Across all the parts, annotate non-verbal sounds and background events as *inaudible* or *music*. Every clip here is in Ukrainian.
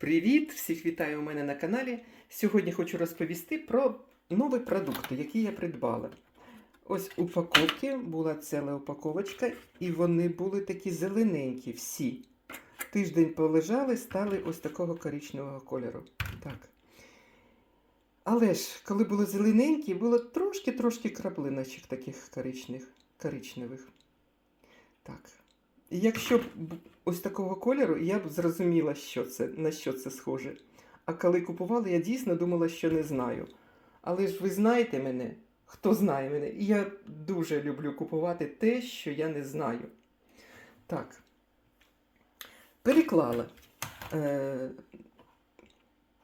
Привіт! Всіх вітаю у мене на каналі. Сьогодні хочу розповісти про нові продукти, які я придбала. Ось упаковки була ціла упаковочка, і вони були такі зелененькі всі. Тиждень полежали, стали ось такого коричневого кольору. Так. Але ж, коли були зелененькі, було трошки-трошки краплиночок таких коричневих. Так. Якщо б- ось такого кольору, я б зрозуміла, що це, на що це схоже. А коли купувала, я дійсно думала, що не знаю. Але ж ви знаєте мене, хто знає мене, і я дуже люблю купувати те, що я не знаю. Так. Переклала. Е,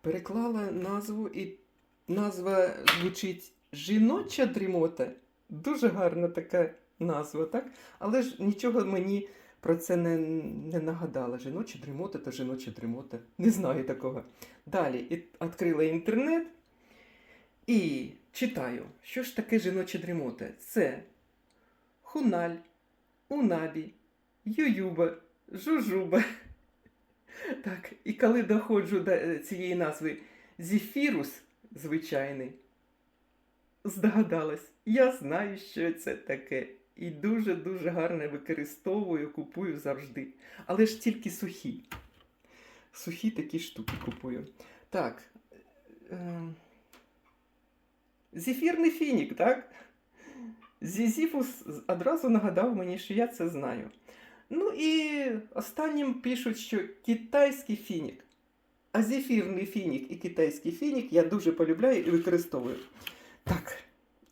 переклала назву, і назва звучить жіноча дрімота. Дуже гарна така назва, так? Але ж нічого мені про це не, не нагадала. Жіноча дрімота та жіноча дрімота. Не знаю такого. Далі відкрила інтернет і читаю, що ж таке жіноча дрімота? Це хуналь, унабі, ююба, жужуба. *laughs* Так, і коли доходжу до е, цієї назви зефірус звичайний, здогадалась, я знаю, що це таке. І дуже-дуже гарно використовую, купую завжди. Але ж тільки сухі. Сухі такі штуки купую. Так. Е, зефірний фінік, так? Зізіфус одразу нагадав мені, що я це знаю. Ну і останнім пишуть, що китайський фінік. А зефірний фінік і китайський фінік я дуже полюбляю і використовую. Так,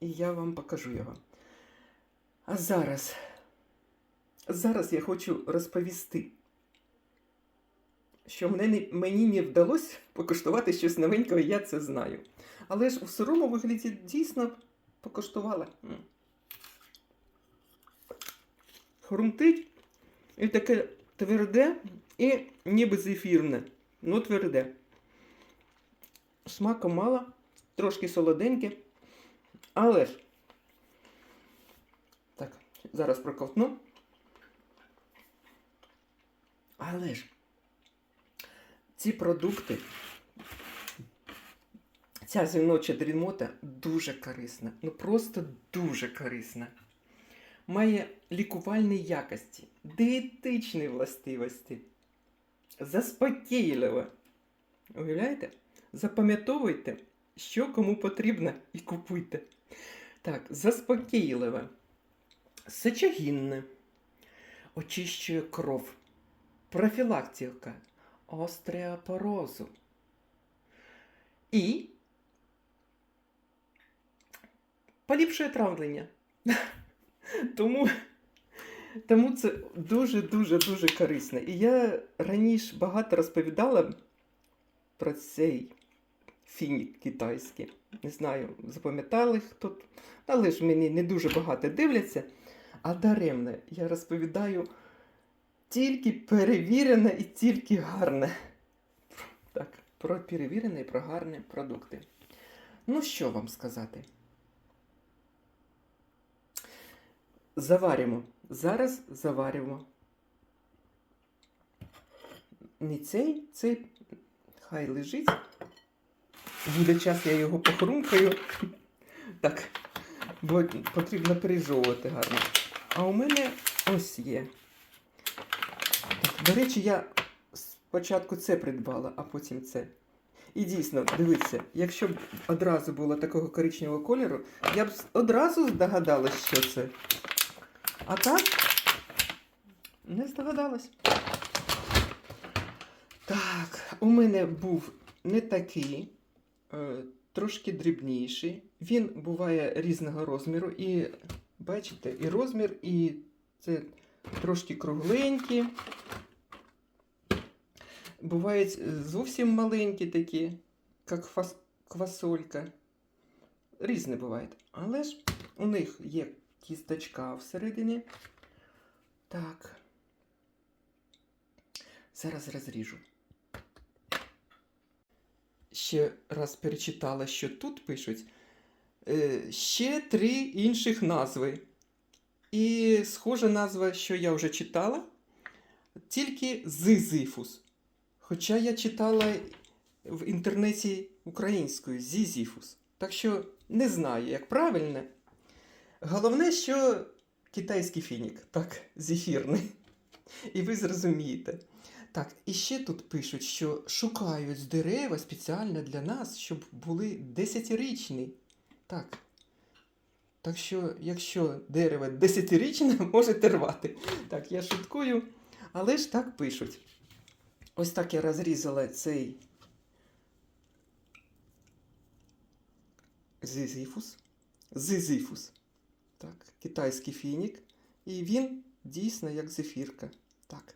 і я вам покажу його. А зараз, зараз я хочу розповісти, що мене не, мені не вдалося покуштувати щось новенького, я це знаю. Але ж у сирому вигляді дійсно покуштувала. Хрумтить і таке тверде і ніби зефірне, ну тверде. Смаку мало, трошки солоденьке, але ж. Зараз проковтну. Але ж ці продукти, ця жіноча дрімота дуже корисна. Ну просто дуже корисна. Має лікувальні якості, дієтичні властивості, заспокійливе. Уявляєте? Запам'ятовуйте, що кому потрібно, і купуйте. Так, заспокійливе, сечогінне, очищує кров, профілактика остеопорозу і поліпшує травлення. *laughs* Тому, тому це дуже-дуже дуже корисно. І я раніше багато розповідала про цей фінік китайський. Не знаю, запам'ятали хто, але ж мені не дуже багато дивляться. А даремно я розповідаю тільки перевірене і тільки гарне. Так, про перевірене і про гарні продукти. Ну, що вам сказати? Заваримо. Зараз заваримо. Не цей, цей хай лежить. Буде час, я його похрумкаю. Так, бо потрібно пережовувати гарно. А у мене ось є. Так, до речі, я спочатку це придбала, а потім це. І дійсно, дивіться, якщо б одразу було такого коричневого кольору, я б одразу здогадалась, що це. А так, не здогадалась. Так, у мене був не такий, е, трошки дрібніший. Він буває різного розміру. І бачите, і розмір, і це трошки кругленькі. Бувають зовсім маленькі такі, як квасолька. Різні бувають. Але ж у них є кісточка всередині. Так. Зараз розріжу. Ще раз перечитала, що тут пишуть ще три інших назви. І схожа назва, що я вже читала, тільки зизифус. Хоча я читала в інтернеті українською зізіфус. Так що не знаю, як правильно. Головне, що китайський фінік, так, зефірний. І ви зрозумієте. Так, і ще тут пишуть, що шукають дерева спеціально для нас, щоб були десятирічні. Так. Так що, якщо дерево десятирічне, *laughs* можете рвати. Так, я шуткую, але ж так пишуть. Ось так я розрізала цей зизифус. Зизифус. Так, китайський фінік. І він дійсно як зефірка. Так.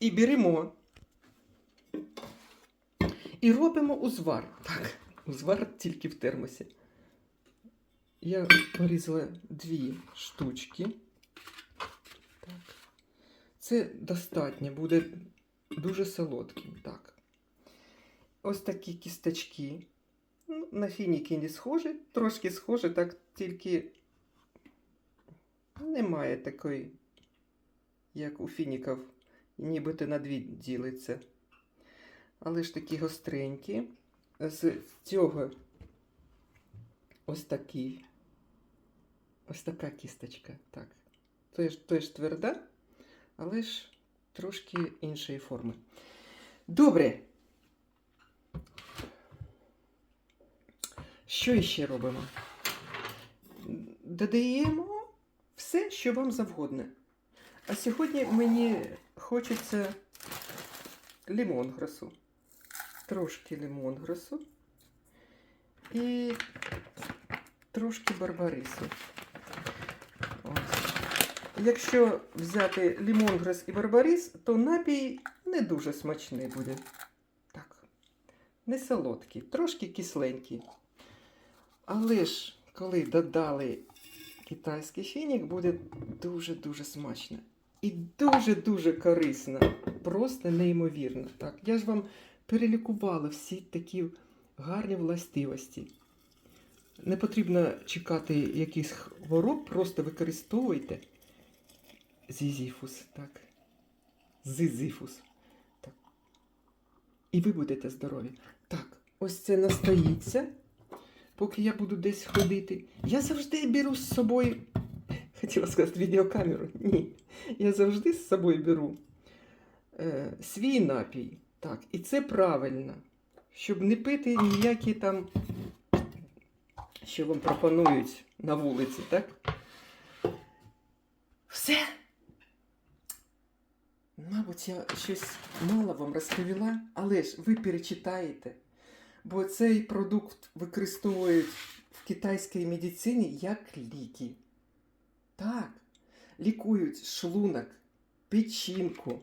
І беремо. І робимо узвар. Так, узвар тільки в термосі. Я порізала дві штучки. Так. Це достатньо, буде дуже солодким. Так. Ось такі кісточки. Ну, на фініки не схожі, трошки схожі, так тільки немає такої, як у фініків, нібито на дві ділиться. Але ж такі гостренькі. З цього ось такий. Ось така кісточка. Так. Теж, теж тверда, але ж трошки іншої форми. Добре. Що ще робимо? Додаємо все, що вам завгодно. А сьогодні мені хочеться лимонграсу. Трошки лимонграсу і трошки барбарису. Ось. Якщо взяти лимонграс і барбарис, то напій не дуже смачний буде. Так, не солодкий, трошки кисленький. Але ж, коли додали китайський фінік, буде дуже-дуже смачно. І дуже-дуже корисно. Просто неймовірно. Так, я ж вам перелікувала всі такі гарні властивості. Не потрібно чекати якихось хвороб, просто використовуйте зізіфус, так. Зизифус. Так. І ви будете здорові. Так, ось це настоїться, поки я буду десь ходити. Я завжди беру з собою. *laughs* Хотіла сказати відеокамеру. Ні. Я завжди з собою беру е, свій напій. Так, і це правильно. Щоб не пити ніякі там, що вам пропонують на вулиці, так? Все. Мабуть, я щось мало вам розповіла, але ж ви перечитаєте, бо цей продукт використовують в китайській медицині як ліки. Так, лікують шлунок, печінку,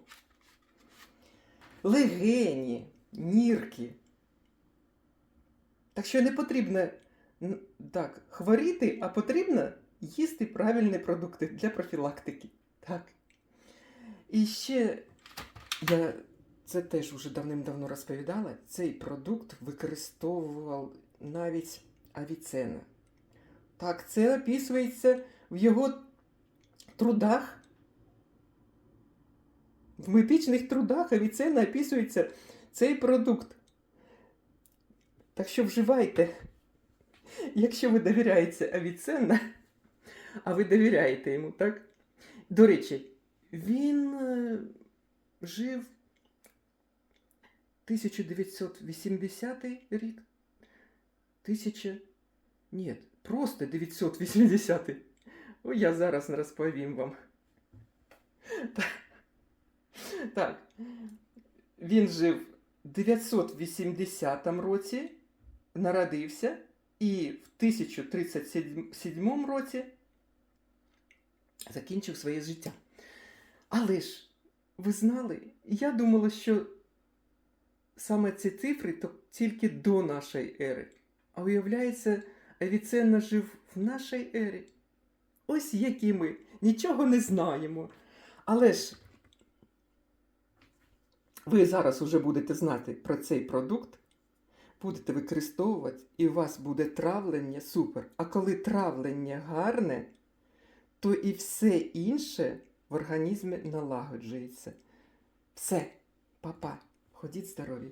легені, нірки. Так що не потрібно так, хворіти, а потрібно їсти правильні продукти для профілактики. Так. І ще я це теж уже давним-давно розповідала. Цей продукт використовував навіть Авіцена. Так, це описується в його трудах. В медичних трудах Авіцена описується цей продукт. Так що вживайте, якщо ви довіряєте Авіценна, а ви довіряєте йому, так? До речі, він е, жив 1980 рік. Тисяча. Ні, просто 980. Ой, я зараз не розповім вам. Так. Він жив в 980 році, народився, і в 1037 році закінчив своє життя. Але ж, ви знали, я думала, що саме ці цифри то тільки до нашої ери. А виявляється, Авіценна жив в нашій ері. Ось які ми нічого не знаємо. Але ж ви зараз уже будете знати про цей продукт, будете використовувати, і у вас буде травлення супер. А коли травлення гарне, то і все інше в організмі налагоджується. Все. Па-па. Ходіть здорові.